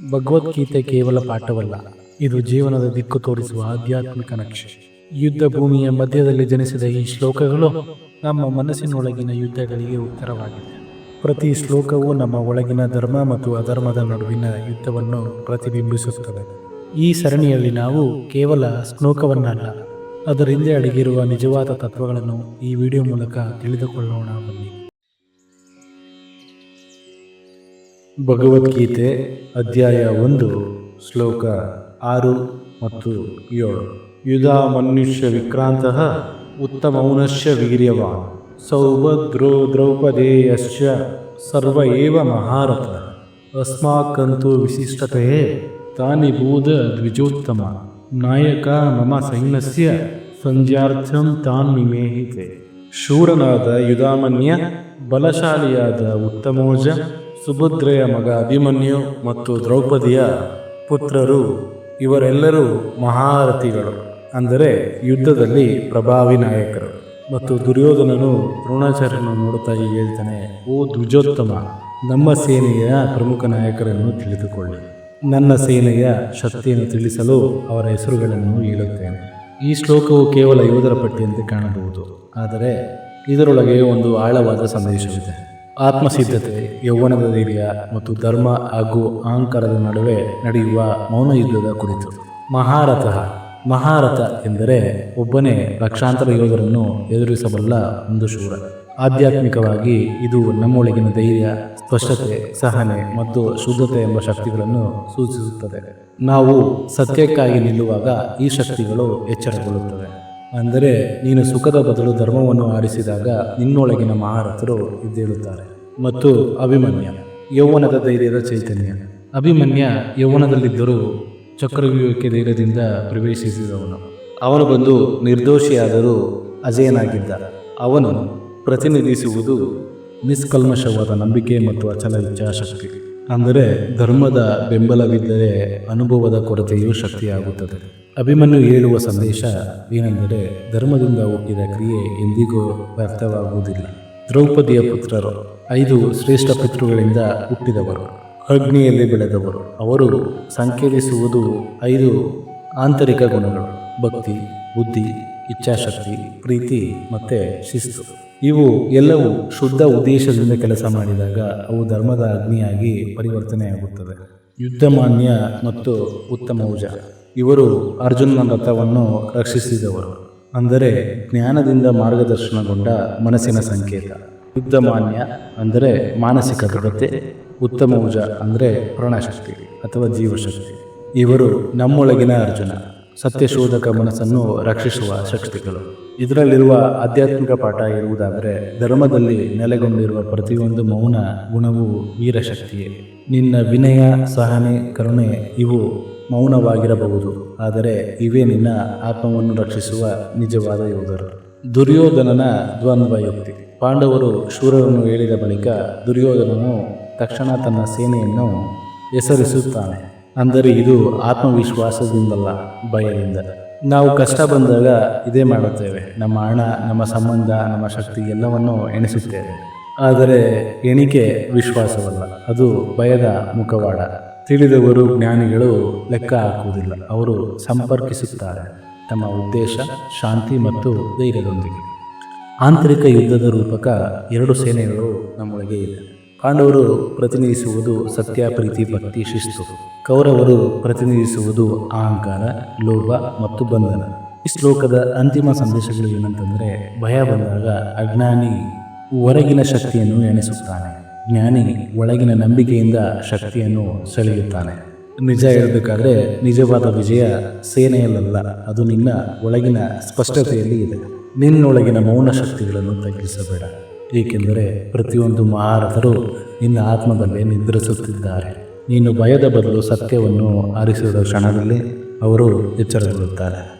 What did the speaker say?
ಭಗವದ್ಗೀತೆ ಕೇವಲ ಪಾಠವಲ್ಲ, ಇದು ಜೀವನದ ದಿಕ್ಕು ತೋರಿಸುವ ಆಧ್ಯಾತ್ಮಿಕ ನಕ್ಷೆ. ಯುದ್ಧ ಭೂಮಿಯ ಮಧ್ಯದಲ್ಲಿ ಜನಿಸಿದ ಈ ಶ್ಲೋಕಗಳು ನಮ್ಮ ಮನಸ್ಸಿನೊಳಗಿನ ಯುದ್ಧಗಳಿಗೆ ಉತ್ತರವಾಗಿದೆ. ಪ್ರತಿ ಶ್ಲೋಕವು ನಮ್ಮ ಒಳಗಿನ ಧರ್ಮ ಮತ್ತು ಅಧರ್ಮದ ನಡುವಿನ ಯುದ್ಧವನ್ನು ಪ್ರತಿಬಿಂಬಿಸುತ್ತದೆ. ಈ ಸರಣಿಯಲ್ಲಿ ನಾವು ಕೇವಲ ಶ್ಲೋಕವನ್ನಲ್ಲ, ಅದರಿಂದ ಅಡಗಿರುವ ನಿಜವಾದ ತತ್ವಗಳನ್ನು ಈ ವಿಡಿಯೋ ಮೂಲಕ ತಿಳಿದುಕೊಳ್ಳೋಣ ಬನ್ನಿ. ಭಗವದ್ಗೀತೆ ಅಧ್ಯಾಯ ಒಂದು, ಶ್ಲೋಕ ಆರು ಮತ್ತು ಏಳು. ಯುಧಾ ಮನುಷ್ಯ ವಿಕ್ರಾಂತ ಉತ್ತಮೌನಶ್ಯ ವೀರ್ಯವಾನ್. ಸೌಭದ್ರೋ ದ್ರೌಪದೇಯಶ್ಚ ಸರ್ವ ಮಹಾರಥ ಅಸ್ಮಾಕಂತೂ ವಿಶಿಷ್ಟತೆ ತಾನಿ ಬೂದ ದ್ವಿಜೋತ್ತಮ. ನಾಯಕ ಮಮ ಸೈನ್ಯಸ್ಯ ಸಂಧ್ಯಾರ್ಥಂ ತಾನ್ ನಿಮೇಹಿತೆ ಶೂರನಾದ ಯುಧಾಮನ್ಯ ಬಲಶಾಲಿಯಾದ ಉತ್ತಮೋಜ ಸುಭದ್ರೆಯ ಮಗ ಅಭಿಮನ್ಯು ಮತ್ತು ದ್ರೌಪದಿಯ ಪುತ್ರರು, ಇವರೆಲ್ಲರೂ ಮಹಾರಥಿಗಳು, ಅಂದರೆ ಯುದ್ಧದಲ್ಲಿ ಪ್ರಭಾವಿ ನಾಯಕರು. ಮತ್ತು ದುರ್ಯೋಧನನು ದ್ರೋಣಾಚಾರ್ಯನು ನೋಡುತ್ತಾ ಹೇಳ್ತಾನೆ, ಓ ದ್ವಿಜೋತ್ತಮ ನಮ್ಮ ಸೇನೆಯ ಪ್ರಮುಖ ನಾಯಕರನ್ನು ತಿಳಿದುಕೊಳ್ಳಿ. ನನ್ನ ಸೇನೆಯ ಶಕ್ತಿಯನ್ನು ತಿಳಿಸಲು ಅವರ ಹೆಸರುಗಳನ್ನು ಹೇಳುತ್ತೇನೆ. ಈ ಶ್ಲೋಕವು ಕೇವಲ ಯೋಧರ ಪಟ್ಟಿಯಂತೆ ಕಾಣಬಹುದು, ಆದರೆ ಇದರೊಳಗೆ ಒಂದು ಆಳವಾದ ಸಂದೇಶವಿದೆ. ಆತ್ಮಸಿದ್ಧತೆ, ಯೌವನದ ಧೈರ್ಯ ಮತ್ತು ಧರ್ಮ ಹಾಗೂ ಅಹಂಕಾರದ ನಡುವೆ ನಡೆಯುವ ಮೌನ ಯುದ್ಧದ ಕುರಿತು. ಮಹಾರಥ ಮಹಾರಥ ಎಂದರೆ ಒಬ್ಬನೇ ಲಕ್ಷಾಂತರ ಯೋಧರನ್ನು ಎದುರಿಸಬಲ್ಲ ಒಂದು ಶೂರ. ಆಧ್ಯಾತ್ಮಿಕವಾಗಿ ಇದು ನಮ್ಮೊಳಗಿನ ಧೈರ್ಯ, ಸ್ಪಷ್ಟತೆ, ಸಹನೆ ಮತ್ತು ಶುದ್ಧತೆ ಎಂಬ ಶಕ್ತಿಗಳನ್ನು ಸೂಚಿಸುತ್ತದೆ. ನಾವು ಸತ್ಯಕ್ಕಾಗಿ ನಿಲ್ಲುವಾಗ ಈ ಶಕ್ತಿಗಳು ಎಚ್ಚರಗೊಳ್ಳುತ್ತವೆ. ಅಂದರೆ ನೀನು ಸುಖದ ಬದಲು ಧರ್ಮವನ್ನು ಆರಿಸಿದಾಗ ನಿನ್ನೊಳಗಿನ ಮಹಾರಥರು ಇದ್ದೇಳುತ್ತಾರೆ. ಮತ್ತು ಅಭಿಮನ್ಯ, ಯೌವನದ ಧೈರ್ಯದ ಚೈತನ್ಯ. ಅಭಿಮನ್ಯ ಯೌವನದಲ್ಲಿದ್ದರೂ ಚಕ್ರವ್ಯೂಹಕ್ಕೆ ಧೈರ್ಯದಿಂದ ಪ್ರವೇಶಿಸಿದವನು. ಅವನು ಬಂದು ನಿರ್ದೋಷಿಯಾದರೂ ಅಜಯನಾಗಿದ್ದ. ಅವನು ಪ್ರತಿನಿಧಿಸುವುದು ನಿಷ್ಕಲ್ಮಶವಾದ ನಂಬಿಕೆ ಮತ್ತು ಅಚಲ ಇಚ್ಛಾಶಕ್ತಿ. ಅಂದರೆ ಧರ್ಮದ ಬೆಂಬಲವಿದ್ದರೆ ಅನುಭವದ ಕೊರತೆಯೂ ಶಕ್ತಿಯಾಗುತ್ತದೆ. ಅಭಿಮನ್ಯು ಹೇಳುವ ಸಂದೇಶ ಏನೆಂದರೆ ಧರ್ಮದಿಂದ ಹುಟ್ಟಿದ ಕ್ರಿಯೆ ಎಂದಿಗೂ ವ್ಯರ್ಥವಾಗುವುದಿಲ್ಲ. ದ್ರೌಪದಿಯ ಪುತ್ರರು ಐದು ಶ್ರೇಷ್ಠ ಪುತ್ರಗಳಿಂದ ಹುಟ್ಟಿದವರು, ಅಗ್ನಿಯಲ್ಲಿ ಬೆಳೆದವರು. ಅವರು ಸಂಕೇತಿಸುವುದು ಐದು ಆಂತರಿಕ ಗುಣಗಳು, ಭಕ್ತಿ, ಬುದ್ಧಿ, ಇಚ್ಛಾಶಕ್ತಿ, ಪ್ರೀತಿ ಮತ್ತು ಶಿಸ್ತು. ಇವು ಎಲ್ಲವೂ ಶುದ್ಧ ಉದ್ದೇಶದಿಂದ ಕೆಲಸ ಮಾಡಿದಾಗ ಅವು ಧರ್ಮದ ಅಗ್ನಿಯಾಗಿ ಪರಿವರ್ತನೆಯಾಗುತ್ತದೆ ಯುದ್ಧಮಾನ್ಯ ಮತ್ತು ಉತ್ತಮೌಜ ಇವರು ಅರ್ಜುನನ ರಥವನ್ನು ರಕ್ಷಿಸಿದವರು. ಅಂದರೆ ಜ್ಞಾನದಿಂದ ಮಾರ್ಗದರ್ಶನಗೊಂಡ ಮನಸ್ಸಿನ ಸಂಕೇತ. ಯುದ್ಧಮಾನ್ಯ ಅಂದರೆ ಮಾನಸಿಕ ದೃಢತೆ, ಉತ್ತಮ ಊಜ ಅಂದರೆ ಪ್ರಾಣಶಕ್ತಿ ಅಥವಾ ಜೀವಶಕ್ತಿ. ಇವರು ನಮ್ಮೊಳಗಿನ ಅರ್ಜುನ. ಸತ್ಯಶೋಧಕ ಮನಸ್ಸನ್ನು ರಕ್ಷಿಸುವ ಶಕ್ತಿಗಳು. ಇದರಲ್ಲಿರುವ ಆಧ್ಯಾತ್ಮಿಕ ಪಾಠ ಇರುವುದಾದರೆ, ಧರ್ಮದಲ್ಲಿ ನೆಲೆಗೊಂಡಿರುವ ಪ್ರತಿಯೊಂದು ಮೌನ ಗುಣವು ವೀರಶಕ್ತಿಯೇ. ನಿನ್ನ ವಿನಯ, ಸಹನೆ, ಕರುಣೆ ಇವು ಮೌನವಾಗಿರಬಹುದು, ಆದರೆ ಇವೇ ನಿನ್ನ ಆತ್ಮವನ್ನು ರಕ್ಷಿಸುವ ನಿಜವಾದ ಯೋಧರು. ದುರ್ಯೋಧನನ ದ್ವಂದ್ವ ಯುಕ್ತಿ ಪಾಂಡವರು ಶೂರರನ್ನು ಹೇಳಿದ ಬಳಿಕ ದುರ್ಯೋಧನನು ತಕ್ಷಣ ತನ್ನ ಸೇನೆಯನ್ನು ಹೆಸರಿಸುತ್ತಾನೆ. ಅಂದರೆ ಇದು ಆತ್ಮವಿಶ್ವಾಸದಿಂದಲ್ಲ, ಭಯದಿಂದ. ನಾವು ಕಷ್ಟ ಬಂದಾಗ ಇದೇ ಮಾಡುತ್ತೇವೆ. ನಮ್ಮ ಹಣ, ನಮ್ಮ ಸಂಬಂಧ, ನಮ್ಮ ಶಕ್ತಿ ಎಲ್ಲವನ್ನು ಎಣಿಸುತ್ತೇವೆ. ಆದರೆ ಎಣಿಕೆ ವಿಶ್ವಾಸವಲ್ಲ. ಅದು ಭಯದ ಮುಖವಾಡ. ತಿಳಿದವರು ಜ್ಞಾನಿಗಳು ಲೆಕ್ಕ ಹಾಕುವುದಿಲ್ಲ. ಅವರು ಸಂಪರ್ಕಿಸುತ್ತಾರೆ. ತಮ್ಮ ಉದ್ದೇಶ, ಶಾಂತಿ ಮತ್ತು ಧೈರ್ಯದೊಂದಿಗೆ. ಆಂತರಿಕ ಯುದ್ಧದ ರೂಪಕ ಎರಡು ಸೇನೆಗಳು ನಮ್ಮೊಳಗೆ ಇದೆ. ಪಾಂಡವರು ಪ್ರತಿನಿಧಿಸುವುದು ಸತ್ಯ, ಪ್ರೀತಿ, ಭಕ್ತಿ, ಶಿಸ್ತು. ಕೌರವರು ಪ್ರತಿನಿಧಿಸುವುದು ಅಹಂಕಾರ, ಲೋಭ ಮತ್ತು ಬಂಧನ. ಈ ಶ್ಲೋಕದ ಅಂತಿಮ ಸಂದೇಶಗಳು ಏನಂತಂದರೆ, ಭಯ ಬಂದಾಗ ಅಜ್ಞಾನಿ ಹೊರಗಿನ ಶಕ್ತಿಯನ್ನು ಎಣಿಸುತ್ತಾನೆ. ಜ್ಞಾನಿ ಒಳಗಿನ ನಂಬಿಕೆಯಿಂದ ಶಕ್ತಿಯನ್ನು ಸೆಳೆಯುತ್ತಾನೆ. ನಿಜ ಹೇಳಬೇಕಾದ್ರೆ, ನಿಜವಾದ ವಿಜಯ ಸೇನೆಯಲ್ಲ ಅದು ನಿನ್ನ ಒಳಗಿನ ಸ್ಪಷ್ಟತೆಯಲ್ಲಿ ಇದೆ. ನಿನ್ನೊಳಗಿನ ಮೌನ ಶಕ್ತಿಗಳನ್ನು ತಗ್ಗಿಸಬೇಡ. ಏಕೆಂದರೆ ಪ್ರತಿಯೊಂದು ಮಹಾರಥರು ನಿನ್ನ ಆತ್ಮದಲ್ಲೇ ನಿದ್ರಿಸುತ್ತಿದ್ದಾರೆ. ನೀನು ಭಯದ ಬದಲು ಸತ್ಯವನ್ನು ಆರಿಸಿದ ಕ್ಷಣದಲ್ಲಿ ಅವರು ಎಚ್ಚರಗೊಳ್ಳುತ್ತಾರೆ.